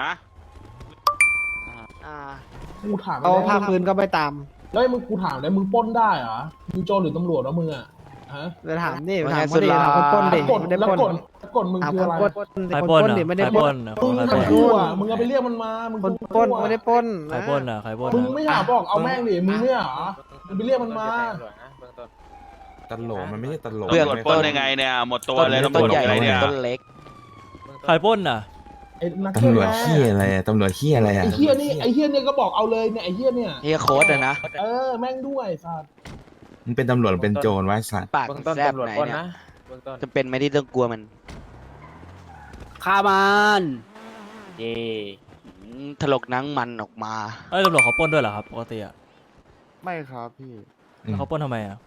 ฮะอ่ากูถามเอาได้ภาคพื้นก็ไม่ตามแล้วมึงกูถามได้มึงปล้นได้เหรอ มึงโจรหรือตำรวจวะมึงอะฮะจะถามนี่ว่าไงถามสุว่าดิดลาถามคนปล้นดิกดไม่ได้แล้วปล้นกดแล้วกดมึงถามคือคนอะไร ปล้นใครคนปล้นปล้นอะดิไม่ได้ใครปปล้ล้นนอะมึงใครทำปล้นชั่วมึงเอาไปเรียกมันมา มึงคนกูปล้นชั่วไม่ได้ปล้นใครปล้นอะใครปล้นมึงอะไม่หาบอกเอาแม่งดิ มึงเนี่ยเหรอ มึงไปเรียกมันมา ตลกมันไม่ใช่ตลกตำรวจปล้นยังไงเนี่ย หมดตัวเลยตำรต้วนจใหญ่อะไรเนี่ย ต้นเล็ก ใครปล้นอะ ไอ้นักตำรวจเฮียอะไรอะตำรวจเฮียอะไรอะไอ้เฮียนี่ไอ้เฮียนี่ก็บอกเอาเลยเนี่ยไอ้เฮียเนี่ย เฮียโค้ดอะนะ เออแม่งด้วยสัตว์มันเป็นตำรวจหรือเป็นโจรวะไอ้สัตว์ปากแซบไหนเนี่ยจำเป็นไหมที่ต้องกลัวมันฆ่ามันเย่อืมถลกหนังมันออกมา เอ้ยตำรวจเขาปล้นด้วยเหรอครับปกติอะไม่ครับพี่ แล้วเขาปล้นทำไมอะ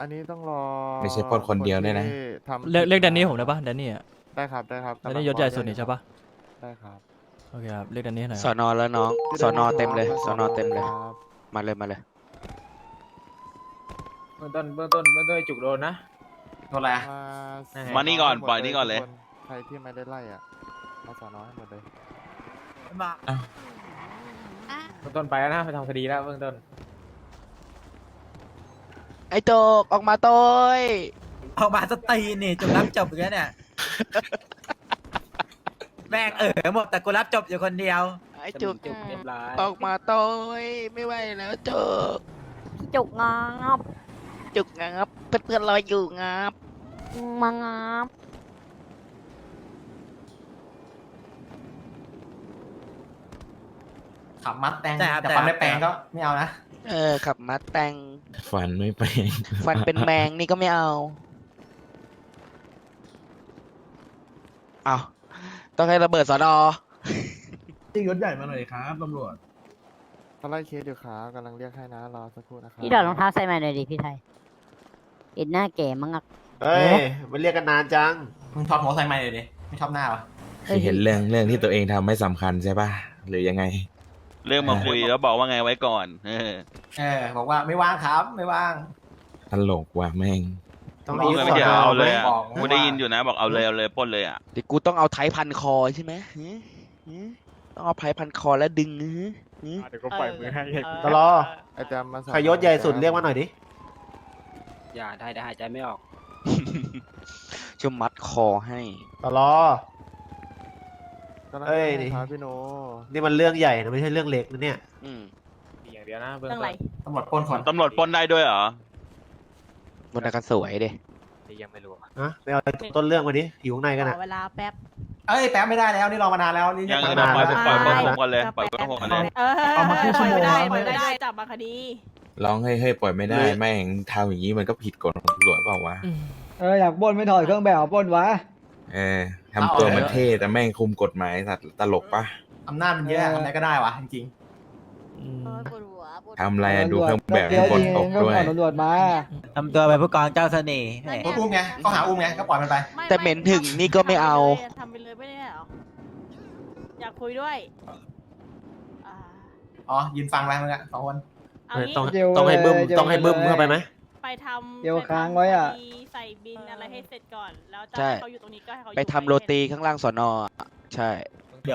อันนี้ต้องรอไม่ใช่ปล้นคนเดียวด้วยนะ ที่ทำเรียกเรียกแดนนี่ผมได้ปะแดนนี่อะ ได้ครับได้ครับแดนนี่ยศใหญ่สุดนี่ใช่ปะได้ครับโอเคครับเรียกแดนนี่หน่อยสอนอแล้วน้องสอนอเต็มเลยสอนอเต็มเลย ครับมาเลยมาเลย เบื้องต้นเบื้องต้นเบื้องต้นจุกโดนนะเท่าไหร่มามานี่ก่อนหดปล่อยนี่ก่อนเลยทุคใครที่ไม่ได้ไล่อะเอาสอนอให้หมดเลยเบื้องต้นไปแล้วนะไปทำคดีแล้วเบื้องต้นไอ้โตกออกมาโตยออกมาสตีนนี่จบรับจบอย่างเงี้ยเนี่ย แม่งเออหมดแต่กูรับจบอยู่คนเดียว ไอ้จุกจุกเรียบร้อยออกมาโตยไม่ไหวแล้วจุกจุกงาบจุกงับเพื่อนๆรออยู่งับมางาบขับมัดแตงแต่ฟันไม่แปลงก็ไม่เอานะ เออขับมาแต่งฟันไม่ไป ฟันเป็นแมงนี่ก็ไม่เอา อาต้องให้ระเบิดสอนอจริงยศใหญ่มาหน่อยครับตำรวจเขาไล่เคสอยู่ครับกำลังเรียกให้นะรอสักครู่นะครับพี่ถอดรองเท้าใส่มาหน่อยดิพี่ไทยเห็นหน้าแก่มั้งอะเฮ้ย มันเรียกกันนานจัง มึงถอดหัวใส่ไม้เลยดิไม่ชอบหน้าปะคือเห็นเรื่องเรื่องที่ตัวเองทำไม่สำคัญใช่ป่ะ หรือยังไง เรื่องมาคุยแล้วบอกว่าไงไว้ก่อน เออ เออ บอกว่าไม่ว่างครับ ไม่ว่าง ตลกว่ะแม่ง ต้องพูดกันไม่เดียวเอาเลยอะบอกกูได้ยินอยู่นะ บอกเอาเลยเอาเลยปล้นเลยอะเดี๋ยวกูต้องเอาไทยพันคอใช่ไหมหือหือต้องเอาไทยพันคอแล้วดึงหือหือเดี๋ยวก็ปล่อยมือให้ตลอไอ้แจมมาสอนอใครยศใหญ่สุดเรียกมาหน่อยดิอย่าได้ได้หายใจไม่ออกจะมัดคอให้ตลอกำลังเอ้ยรีกนี่ให้ครับพี่โนนี่มันเรื่องใหญ่นะไม่ใช่เรื่องเล็กนะเนี่ยอืมอย่างเดียวนะเบื้องเรื่องต้อะไรนตำรวจปล้นคนตำรวจปล้นได้ด้วยเหรอ บนอาการสวยเด้ที่ยังไม่รู้ฮะไปเอาต้นเรื่องมาดิอยู่ข้างในกันขอะ อเวลาแป๊บเอ้ยแป๊บไม่ได้แล้วนี่รอมานานแล้วนี่ยังจะเดี๋ยวปล่อยนานปล่อยปล่อยได้ผมก่อนเลยปล่อยผมก่อนเลยเออเอามาครึ่งชั่วโมงไม่ได้แล้วไม่ได้จับมาคดีร้องให้เฮ้ยปล่อยไม่ได้แม่งทำอย่างนี้มันก็ผิดกฎของตำรวจเปล่าวะเอออยากปล้นไม่ถอดเครื่องแบบปล้นวะเออทำตัวมันเท่แต่แม่งคุมกฎหมายสัตว์ตลกปะอำนาจมันเยอะทำอะไรก็ได้วะจริง อืมเออปวดหัวปวดหัว ทำอะไรอะดูเครื่องแบบให้กดตกด้วยตำรวจมาๆทำตัวเป็นผู้กองเจ้าเสน่ห์ก็อุ้มไงก็หาอุ้มไงก็ปล่อยมันไปไแต่เหม็นถึงนี่ก็ไม่เอา ทำไปเลยไม่ได้เหรออยากคุยด้วยอ่าอ๋อ ยืนฟังอะไรมึงอะสองคน เอางี้ต้องต้องให้บึ้มต้องให้บึ้มเข้าไปไหม ไปทำเดี๋ยวไปทำค้างไว้อะคดีใส่บินอะไรให้เสร็จก่อน แล้วจะใช่ ให้เขาอยู่ตรงนี้ก็ให้เขาอยู่ไปทำโรตีข้างล่างสอนอใช่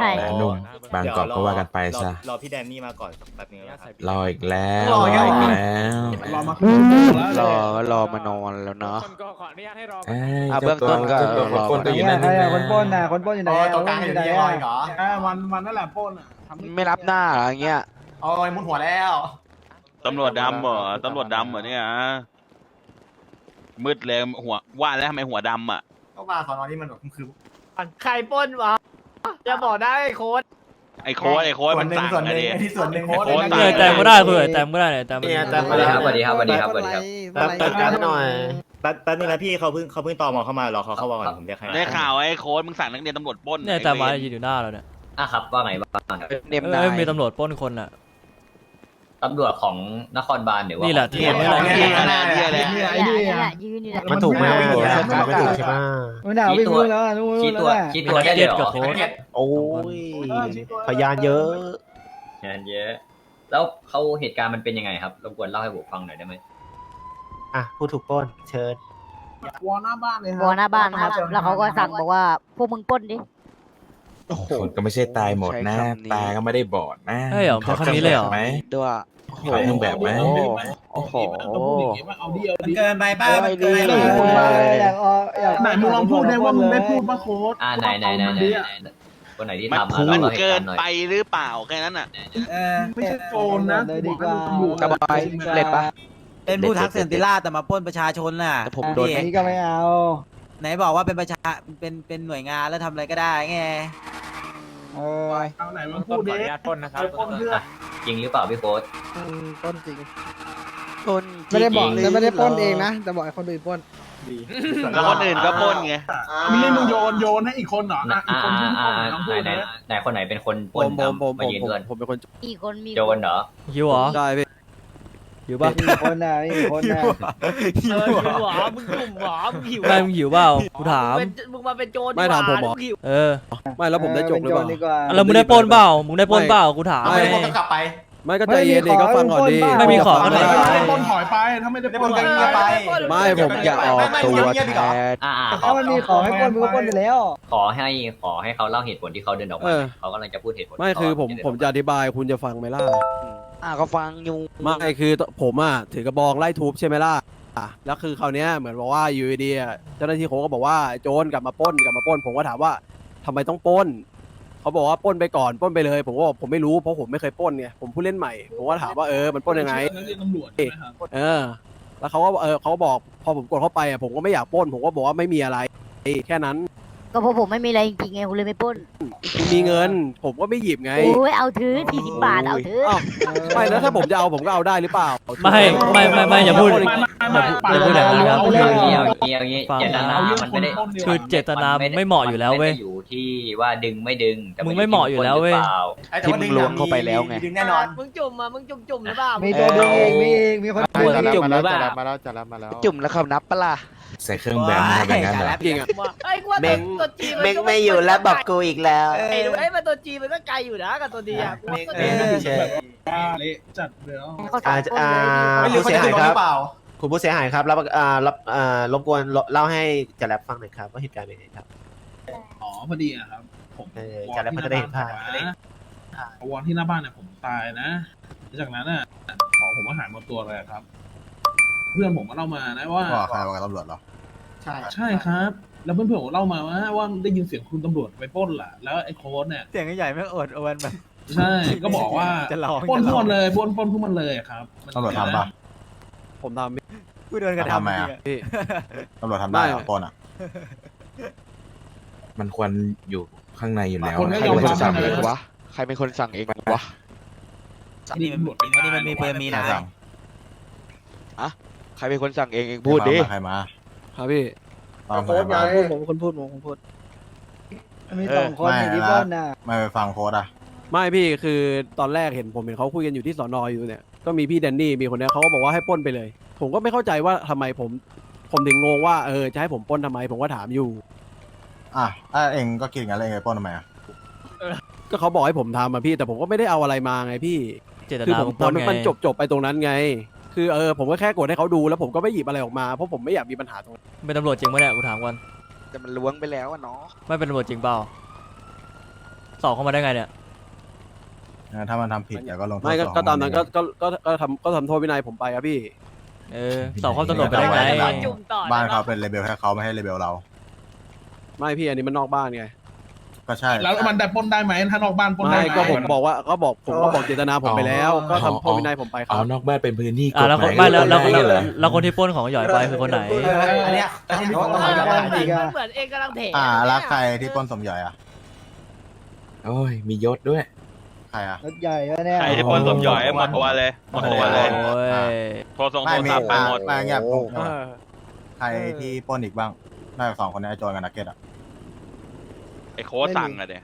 ใช่อ่านุ่มบางกอกก็ว่ากันไปซะ รอพี่แดนนี่มาก่อนสักแป๊บนึงนะครับ รออีกแล้วรอรออีกอีกแล้วแล้วรอมาครึ่งชั่วโมงแล้วรอรอมานอนแล้วเนาะคนก็ขออนุญาตให้รอเอ้ยอะเบื้องต้นก็เจ้าตัวรอคนตัวอยู่นั่นใครนี่อะคนปล้นน่ะคนปล้นอยู่ไหนโอ้ยอะตัวกลางอยู่นี่รออีกเหรอเออวันวันนั่นแหละปล้นอะทำไม่รับหน้าเหรออย่างเงี้ยโอ้ยมุดหัวแล้วตำรวจดำเหรอตำรวจดำเหรอเนี่ยมืดเลยหัวว่าแล้วทำไมหัวดำอะก็มาสอนอนี่มันแบบคือใครปล้นวะ จะบอกได้โค้ดไอ้โค้ดไอ้โค้ดส่วมันนหนึ่งสั่งส่วนหอะนึ่งดิ ไอ้ที่ส่วนหนึ่งโค้ดส่วนหนึ่งสั่งเออแต้มก็ได้คุยกับแต้มก็ได้เนี่ยแต้มเนี่ยแต้ม สวัสดีครับสวัสดีครับสวัสดีครับสวัสดีครับแต้มจัดการให้หน่อย แป๊บแป๊บนึงนะพี่เขาเพิ่งเขาเพิ่งตอมอเข้ามารอเขาเข้ามาก่อนผมเรียกให้ได้ข่าวไอ้โค้ดมึงสั่งนักเรียนตำรวจปล้นเนี่ยแต้มมายืนอยู่หน้าเราเนี่ยอะครับว่าไงบ้างครับเนมเอนาอยมีตำรวจปล้นคนอะ ตำรวจของนครบาลหรือว่านี่แหละของที่นี่แหละนี่แหละนี่แหละเนี่ยไอ้นี่นี่แหละอะยืนอยู่แหละมันถูกไหมมันถูกไม่ถูกใช่ไหมไม่หนาววิ่งรู้แล้วรู้ชี้แล้ตัววแหละชี้ตัวได้เลยเหรกับอโค้ดโอ้ยพยานเยอะงานเยอะ แล้วเขาเหตุการณ์มันเป็นยังไงครับรบกวนเล่าให้ผมฟังหน่อยได้ไหมอะผู้ถูกปล้นเชิญวอหน้าบ้านเลยครัวอหน้าบ้านครับแล้วเขาก็สั่งบอกว่าพวกมึงปล้นดิโอ้โหคนก็ไม่ใช่ตายหมดนะใช้คำนี้ตาก็ไม่ได้บอดนะใช่เหรอขอใช้คำนี้เลยเหรอไหมด้วย โอ้โหขอเครื่องแบบไหม โอ้โห ต้องพูดอย่างนี้ว่าเอาดิเอามันดิเกินไปป้ามันเกินไปไหนมึงลองพูดได้ว่ามึงได้พูดป่ะโค้ดอ่าไหนไหนไหนไหนไหนคนไหนที่มันทำอะคุ้เรานเล่าให้เกิกันนหน่อยไปหรือเปล่าแค่นั้นอะ เออไม่ใช่โจรนะบอกให้มึงตำรวจกระบอยเล็ดปะเป็นผู้ทักษิณติราชแต่มาปล้นประชาชนน่ะแต่ผมโดนนี่ก็ไม่เอา ไหนบอกว่าเป็นประชาเป็นเป็นหน่วยงานแล้วทำอะไรก็ได้ไง เอาไหนมึงพูดดิปล้นนะครับปล้นเพื่อ อะ จริงหรือเปล่าพี่โค้ดต้นไม่ได้บอกเลยไม่ได้ปล้นเองนะแล้วคนอื่นก็ปล้นไง มีให้มึงโยนโยนให้อีกคนเหรออะอีอ่ากคนที่อ่าพูดอ่าต้องไหพูนดไหนนะ ไหนคนไหนเป็นคนปล้นครับมายืนด้วยผมเป็นคนมีคนมี โจรเหรอ หิวเหรอ ได้พี่ หิวป่ะคนน่ะคนน่ะเออหิวหรอมึงจุ่มหรอมึงหิวไม่มึงหิวเปล่ากูถามมึงมาเป็นโจรไม่ถามผมเหรอเออไม่แล้วผมได้จบหรือเปล่า แล้วมึงได้ปล้นเปล่ามึงได้ปล้นเปล่ากูถามไม่ไงไม่ก็ใจเย็นดิก็ฟังก่อนดิไม่มีของฟัถ้าได้ไม่ได้ปล้นถอยไป ถ้าไม่ได้ปล้นถอยไป ไม่ผมอย่าออกตัวแทนอ่าอ่าขอถ้ามันมีของให้ปล้นมึงก็ปล้นไปแล้ว ขอให้ขอให้เขาเล่าเหตุผลที่เขาเดินออกมาเขากำลังจะพูดเหตุผลไม่คือผมที่ผมจะอธิบายคุณจะฟังไหมล่ะ อะก็ฟังอยู่ไม่คือผมอะถือกระบองไล่ทุบใช่ไหมล่ะอะแล้วคือคราวเนี้ยเหมือนบอกว่าอยู่ดีๆอะเจ้าหน้าที่เขาก็บอกว่าโจรกลับมาปล้นกลับมาปล้น ผมก็ถามว่าทำไมต้องปล้น เขาบอกว่าปล้นไปก่อนปล้นไปเลย ผมก็บอกผมไม่รู้เพราะผมไม่เคยปล้นไงผมผู้เล่นใหม่ผมก็ถามว่าเออมันปล้นยังไง เรียกตำรวจใช่ไหมครับ เออ แล้วเขาก็เออเขาก็บอกพอผมกดเข้าไปอะผมก็ไม่อยากปล้น ผมก็บอกว่าไม่มีอะไรแค่นั้น ก็เพราะผมไม่มีอะไรจริงๆไงคุณเลยไม่ปล้นคุณมีเงิน ผมก็ไม่หยิบไงโอ้ยเอาถือสี่สิบบาทเอาถือ อ้าวไม่แล้วถ้าผมจะเอาผมก็เอาได้หรือเปล่าไม่ไม่ไม่ไม่อย่าพูด ไม่ไม่ไม่อย่าพูดอย่างนั้นครับ เอาอย่างนี้เอาอย่างนี้เอาอย่างนี้ฟังเจตนาเอาเรื่องมันคไม่นได้ปล้นดีกคือว่าเจตนาไม่เหมาะอยู่แล้วเว้ย มันไม่ได้อยู่ที่ว่าดึงไม่ดึงแต่มึงไม่เหมาะอยู่แล้วเว้ย หรือปา ที่มึงล้วงเข้าไปแล้วไงแน่นอน มึงจุ่มอะมึงจุ่มจุ่มหรือเปล่า มีตัวดึงเองมีมีคนพูดที่จุ่มหรือเปล่า มาแล้วจะรับมาแล้วจุ่มแล้วเขานับปะล่ะ ใส่เครื่องแบบมาแบบนั้นเหรอจริงอะไอ้ยกูว่าเม้งตัวจีนเม้งไม่อยู่แล้วบอกกูอีกแล้ว ไอ้ดูไอ้มันตัวจีนมันก็ไกลอยู่นะกับตัวดีอะกูว่าตัวเอดีอใช่เละจัดเดี๋ยวเขาสออางคนอ่าเลยผู้เสียหายครับคุณผู้เสียหายครับรับอ่ารับอ่ารบกวนเล่าให้จะแลบฟังหน่อยครับว่าเหตุการณ์เป็นยังไงครับ อ๋อพอดีอะครับ ผมเออจะแล้วมันจะได้เห็นภาพ วอนที่หน้าบ้านเนี่ยผมตายนะจากนั้นน่ะของผมก็หายหมดตัวเลยครับ เพื่อนผมก็เล่ามานะว่า ก็ใครว่าตำรวจเหรอ ใช่ใช่ครับ แล้วเพื่อนๆผมเล่ามาว่าว่าได้ยินเสียงคุณตำรวจไปปล้นล่ะ แล้วไอ้โค้ดเนี่ย เสียงใหญ่ไม่อดอวนแบบ ใช่ ก็บอกว่าจะร้องปล้นจะพร้วอกงเลยปล้นปล้นพวกมันเลยครับมันตำรวจทำปะ ผมทำพี่ผู้โดนกระทำทำไมอะ พี่ ตำรวจทำได้เหรอปล้นอะ มันควรอยู่ข้างในอยู่แล้วคนก็ใครยอมเป็นคนรับสั่งนะเลยวะ ใครเป็นคนสั่งเองวะนี่ตำรวจไปนี่มันมีเปิดมีใครนายสั่ง ใครเป็นคนสั่งเองเองพูดดิใครมาครับพี่ตอนใครมาผมคนพูดผมคนพูดมีสองคนไม่นะไม่ไปฟังโค้ดอะ ไม่พี่คือตอนแรกเห็นผมเห็นเขาคุยกันอยู่ที่สอนออยู่เนี่ยก็มีพี่แดนนี่มีคนเนี้ยเขาก็บอกว่าให้ปล้นไปเลย ผมก็ไม่เข้าใจว่าทำไมผมผมถึงงงว่าเออจะให้ผมปล้นทำไม ผมก็ถามอยู่ อะถ้าเองก็คิดอย่างนั้นเลยเองไปปล้นทำไมอะก็เขาบอกให้ผมทำมาพี่แต่ผมก็ไม่ได้เอาอะไรมาไงพี่เจตคือนาผมมึงปล้นทำให้ไงมันจบจบไปตรงนั้นไง คือเออผมก็แค่กดให้เขาดูแล้วผมก็ไม่หยิบอะไรออกมาเพราะผมไม่อยากมีปัญหาตรงนั้นเป็นตำรวจจริงปะเนี่ยกูถามก่อนแต่มันล้วงไปแล้วอะเนาะไม่เป็นตำรวจจริงเปล่าสอบเข้ามาได้ไงเนี่ยถ้ามันทำผิดเดี๋ยวก็ลงโทษไม่ก็สองก็ตามนั้นก็คก็ก็ก็ทำก็ทำโทษวินัยผมไปครับพี่ เออสอบเข้าตำรวจไปได้ไง จุ่มต่อบ้านเขาเป็นเลเบลแค่เขาไม่ให้เลเบลเรา ไม่พี่อันนี้มันนอกบ้านไง ก็ใช่แล้วมันได้ปล้นได้ไหมถ้านอกบ้านปล้นได้ไม่ไหมก็ผมบอกว่าก็บอกผมก็บอกเจตนาผมไปแล้ว ก็ทำโทษวินัยผมไปคอ๋รัอบนอกบ้านเป็นพื้นที่กอะฎแล้วหคนมายไม่แล้วแล้วไม่แล้วเหรอแล้วคนที่ปล้นของหยอยไปคือคนไหน อันเนี้ยอันเนี้ยเขาต้องเอมาอบ้านเหมือีกอะอนเองกำลังเถอ่าแล้วใครที่ปล้นสมหยอยอะโอ้ยมียศด้วย ใครอะ รถใหญ่แล้วเนี่ยใครที่ปล้นสมหยอยหมดตัวเลยหมดตัวเลยโอ้ย โทรส่งโทไม่รมีศัพท์ไปอ่าหมด ไม่เงียบผมเออใครที่ปล้นอีกบ้างน่าจะสองคนนี้ไอ้โจรกับนักเก็ตอะ ไอ้โค้ชสั่งอะเดี๋ย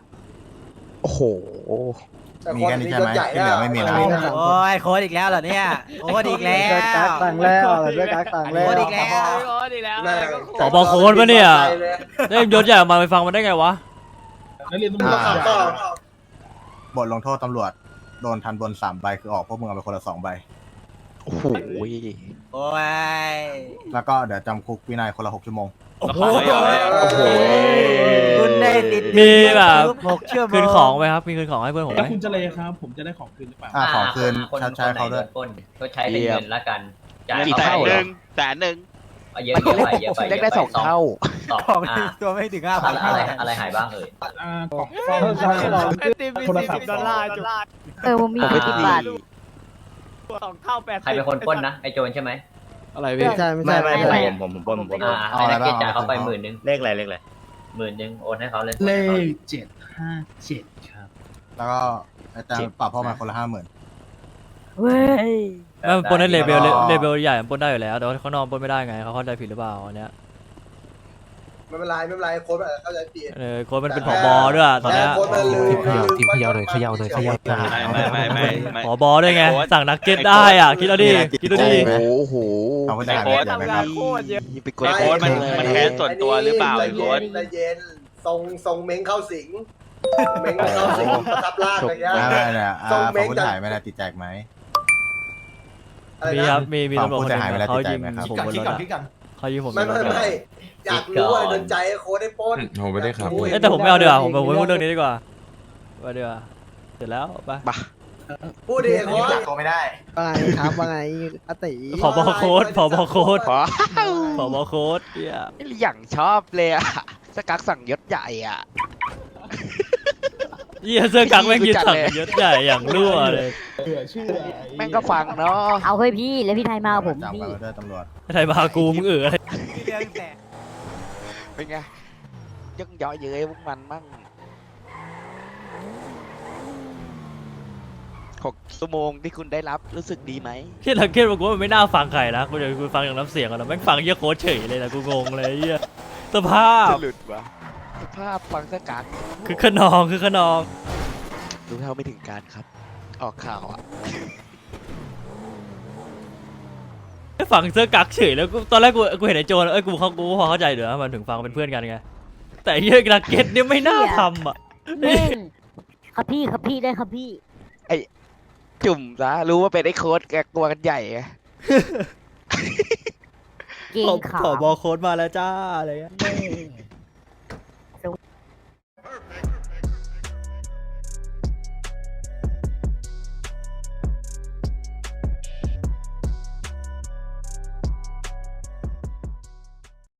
โอ้โห มีแค่นี้ใช่ไหมที่เหลือไม่มีแล้ว โอ้ยโค้ดอีกแล้วเหรอเนี่ยโค้ดอีกแล้วสั่งแล้วด้วยกักสั่งแล้วโค้ดอีกแล้ว โอ้ดีแล้วสอบอโค้ดปะเนี่ย ได้ยศใหญ่ออกมาไปฟังมันได้ไงวะ นักเรียนตำรวจอ่าต่อ บทลงโทษตำรวจ โดนทันบนสามใบคือออกพวกมึงเอาไปคนละสองใบ โอ้โห โอ้ย แล้วก็เดี๋ยวจำคุกวินัยคนละหกชั่วโมง โอ้โห คุณได้ติดมีแบบ หกชั่วโมงคืนของไหมครับมีคืนของให้เพื่อนผมไหแล้วมคุณเจเลครับ ผมจะได้ของคืนหรือเปล่า อ่าขอคืนคนคนไหนโดนปล้นก็ใช้เป็นเงินละกันจ่ายกี่เข้าเท่าไปหนึ่งแสนหนึ่งเอาเยอะเยอะไปเยอะไปได้ได้สองเท่าสองของอ่าตัวไม่ถึงห้าอะพันไรอะไรอะไรหายบ้างเอ่ย อ่ากล่องซ่อมโทรศัพท์ดอลลาร์เออผมมีผมไม่ติดบาทใครเป็นคนปล้นนะไอโจรใช่ไหม อะไรพี่ใช่ไม่ไม่ใช่ไม่ไม่ไม่ใช่ผมผมผมปล้นผมปล้นอ่าให้นักเก็ตจ่ายเขาไปหมื่นนึงเลขอะไรเลขอะไรหมื่นนึงโอนให้เขาเลยเลขเจ็ดห้าเจ็ดครับ แล้วก็อาจารย์ปรับพ่อมาคนละห้าหมื่นเว้ย ไม่มันปล้นได้เลเวลแล้วก็เลเวลใหญ่มันปล้นได้อยู่แล้วแต่ว่าข้างนอกปล้นไม่ได้ไงเขาเข้าใจผิดหรือเปล่าอันเนี้ย ไม่เป็นไรไม่เป็นไรโค้ดเข้าใจผิด เออโค้ดมันเป็นผบด้วยอะตอนเนี้ยทีมพยาวหน่อยพยาวหน่อยพยาวหน่อยไม่ไม่ไม่ไม่ไม่ผบด้วยไงสั่งนักเก็ตได้อะ คิดเอาดิคิดเอาดิโอ้โหเอาคนไอ้ได้โค้ดเดี๋ยวไหมครับไปกดไอ้โค้ดมันมันแค้นส่วนตัวหรือเปล่าไอ้โค้ดเย็นทรงทรงเม้งเข้าสิง เม้งเข้าสิงประทับร่างอะไรเงี้ย ไม่ไม่เนี่ยทรอ่างเม้ฝั่งงผู้จัดถ่ายไม่ได้ติดแจกไหมมีครับมีมีฝั่งตำรวจผู้คนหเสียหายนึเวงลาเขาติดยิงใจไหมครับผมบนรถอะ เขายิงผมบไม่นรไม่ถอะไม่อยากรู้อะไรโดนใจโค้ดได้ปล้นผมไม่ได้ขับ อยากรู้เอ้ยแต่ผมไม่เอาดีกว่าผมผมไม่พูดเรื่องนี้ดีกว่าไปดีกว่าเสร็จแล้วไปพูดดิโค้ดเขาไม่ได้ ว่าไงครับว่าไงอติผบโค้ดผบโค้ดผบโค้ดเนี่ยอย่างชอบเลยอะสกักสั่งยศใหญ่อะ เยี่ยเสื้อกั๊กแม่งยืนสั่งรู้จักเลยยศใหญ่อย่างรั่วเลยเหลือเชื่อแม่งก็ฟังเนาะเอาเฮ้ยพี่แล้วพี่ไทยมากับผมจับพี่ไปด้วยตำรวจไทยบากูมึงเอออะไรเรื่องแต่เป็นไงยักเย่อเย้ยพวกมันมั่งหกชั่วโมงที่คุณได้รับรู้สึกดีไหมเที่ยนักเก็ตบอกว่ามันไม่น่าฟังใครนะกูเดี๋ยวกูฟังอย่างน้ำเสียงก่อนนะแม่งฟังเยี่ยโค้ดเฉยเลยนะกูงงเลยเยี่ยสภาพจะหลุดวะส ภาพฟังสกักคือขนองคือขนองรู้เท่าไม่ถึงการครับ ออกข่าวอะฟังเสื้อกั๊กเฉยแล้วกูตอนแรกกูกูเห็นไอ้โจนเอ้ยกูเขากูพอเข้าใจเดี๋ยวมันถึงฟังเป็นเพื่อนกันไงแต่เยี่ยนักเก็ตเนี่ยไม่น่าทำอะแม่งครับพี่ครับพี่ได้ครับพี่ จุ่มซะรู้ว่าเป็นไอ้โค้ดแกกลัวกันใหญ่ไงเก่งขาผอบอโค้ดมาแล้วจ้าอะไรเงี้ยแม่ง